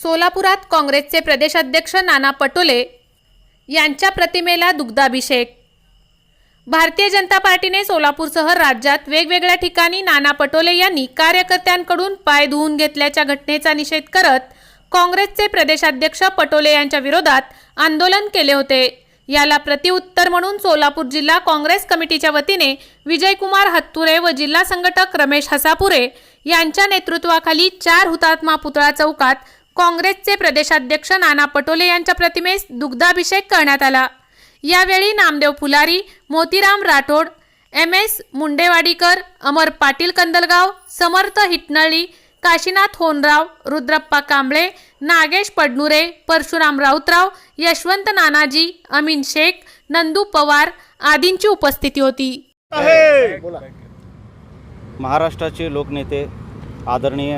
सोलापुरात काँग्रेसचे प्रदेशाध्यक्ष नाना पटोले यांच्या प्रतिमेला दुग्धाभिषेक. भारतीय जनता पार्टीने सोलापूरसह राज्यात वेगवेगळ्या ठिकाणी नाना पटोले यांनी कार्यकर्त्यांकडून पाय धुवून घेतल्याच्या घटनेचा निषेध करत काँग्रेसचे प्रदेशाध्यक्ष पटोले यांच्या विरोधात आंदोलन केले होते. याला प्रतिउत्तर म्हणून सोलापूर जिल्हा काँग्रेस कमिटीच्या वतीने विजयकुमार हत्तुरे व जिल्हा संघटक रमेश हसापुरे यांच्या नेतृत्वाखाली चार हुतात्मा पुतळा चौकात काँग्रेसचे प्रदेशाध्यक्ष नाना पटोले यांच्या प्रतिमेस दुग्धाभिषेक करण्यात आला. यावेळी नामदेव फुलारी मोतीराम राठोड एम एस मुंडेवाडीकर अमर पाटील कंदलगाव समर्थ हिटनळी काशीनाथ होनराव रुद्रप्पा कांबळे नागेश पडनुरे परशुराम राऊतराव यशवंत नानाजी अमीन शेख नंदू पवार आदींची उपस्थिती होती. महाराष्ट्राचे लोकनेते आदरणीय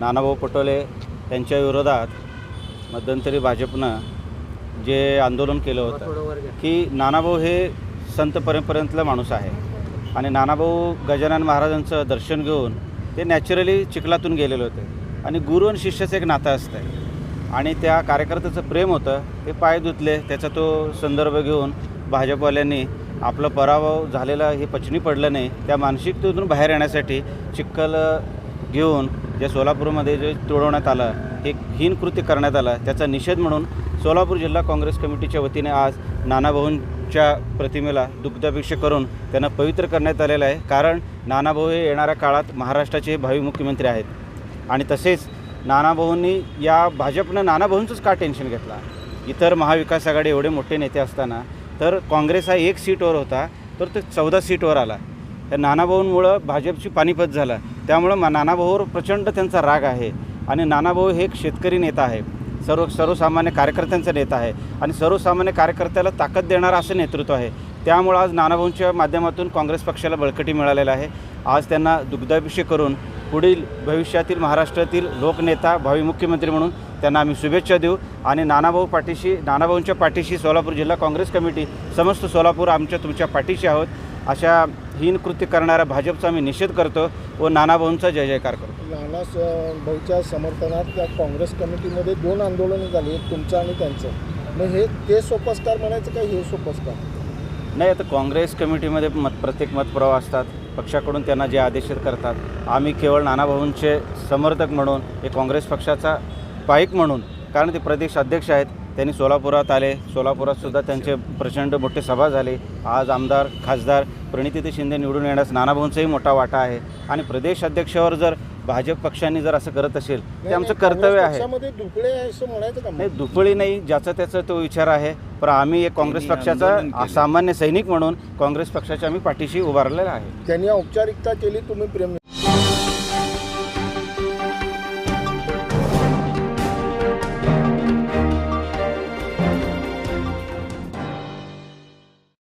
नानाभाऊ पटोले यांच्या विरोधात मध्यंतरी भाजपनं जे आंदोलन केलं होतं की नानाभाऊ हे संत परंपरेतला माणूस आहे. आणि नानाभाऊ गजानन महाराजांचं दर्शन घेऊन ते नॅचरली चिखलातून गेलेले होते. आणि गुरु आणि शिष्याचं एक नातं असतं आणि त्या कार्यकर्त्याचं प्रेम होतं ते पाय धुतले त्याचा तो संदर्भ घेऊन भाजपवाल्यांनी आपलं पराभव झालेला हे पचनी पडलं नाही त्या मानसिकतेतून बाहेर येण्यासाठी चिखल घेऊन जे सोलापूरमध्ये जे तोडवण्यात आलं हे हीन कृत्य करण्यात आलं त्याचा निषेध म्हणून सोलापूर जिल्हा काँग्रेस कमिटीच्या वतीने आज नानाभाऊंच्या प्रतिमेला दुग्धाभिषेक करून त्यांना पवित्र करण्यात आलेलं आहे. कारण नानाभाऊ हे येणाऱ्या काळात महाराष्ट्राचे भावी मुख्यमंत्री आहेत. आणि तसेच नानाभाऊंनी या भाजपनं नानाभाऊंचंच का टेन्शन घेतला? इतर महाविकास आघाडी एवढे मोठे नेते असताना तर काँग्रेस हा एक सीटवर होता तर ते चौदा सीटवर आला. त्या नानाभाऊंमुळं भाजपची पानिपत झालं. त्यामुळं मा नानाभाऊवर प्रचंड त्यांचा राग आहे. आणि नानाभाऊ हे एक शेतकरी नेता आहे. सर्व सर्वसामान्य कार्यकर्त्यांचा नेता आहे. आणि सर्वसामान्य कार्यकर्त्याला ताकद देणारं असं नेतृत्व आहे. त्यामुळं आज नानाभाऊंच्या माध्यमातून काँग्रेस पक्षाला बळकटी मिळालेलं आहे. आज त्यांना दुग्धाभिषेक करून पुढील भविष्यातील महाराष्ट्रातील लोकनेता भावी मुख्यमंत्री म्हणून त्यांना आम्ही शुभेच्छा देऊ. आणि नानाभाऊ पाठीशी नानाभाऊंच्या पाठीशी सोलापूर जिल्हा काँग्रेस कमिटी समस्त सोलापूर आमच्या तुमच्या पाठीशी आहोत. अशा हीन कृत्य करणाऱ्या भाजपचा आम्ही निषेध करतो व नानाभाऊंचा जय जयकार करतो. नाना भाऊच्या समर्थनात त्या काँग्रेस कमिटीमध्ये दोन आंदोलनं झाली एक तुमचं आणि त्यांचं. मग हे ते सुपरस्टार म्हणायचं का हे सुपरस्टार नाही आता काँग्रेस कमिटीमध्ये मत प्रत्येक मतप्रवाह असतात पक्षाकडून त्यांना जे आदेश करतात. आम्ही केवळ नानाभाऊंचे समर्थक म्हणून हे काँग्रेस पक्षाचा पाईक म्हणून कारण ते प्रदेश अध्यक्ष आहेत त्यांनी सोलापुरात आले. सोलापुरात सुद्धा त्यांचे प्रचंड मोठे सभा झाले. आज आमदार खासदार प्रणितीते शिंदे निवडून येण्यास नानाभाऊंचाही मोठा वाटा आहे. आणि प्रदेश अध्यक्षावर जर भाजप पक्षांनी जर असं करत असेल ते आमचं कर्तव्य आहे. पक्षामध्ये दुपळे आहे असं म्हणायचं का नाही दुपळी नाही ज्याचा त्याचा तो विचार आहे. पण आम्ही एक काँग्रेस पक्षाचा सामान्य सैनिक म्हणून काँग्रेस पक्षाच्या आम्ही पाठीशी उभारलेला आहे. त्यांनी औपचारिकता केली तुम्ही प्रेम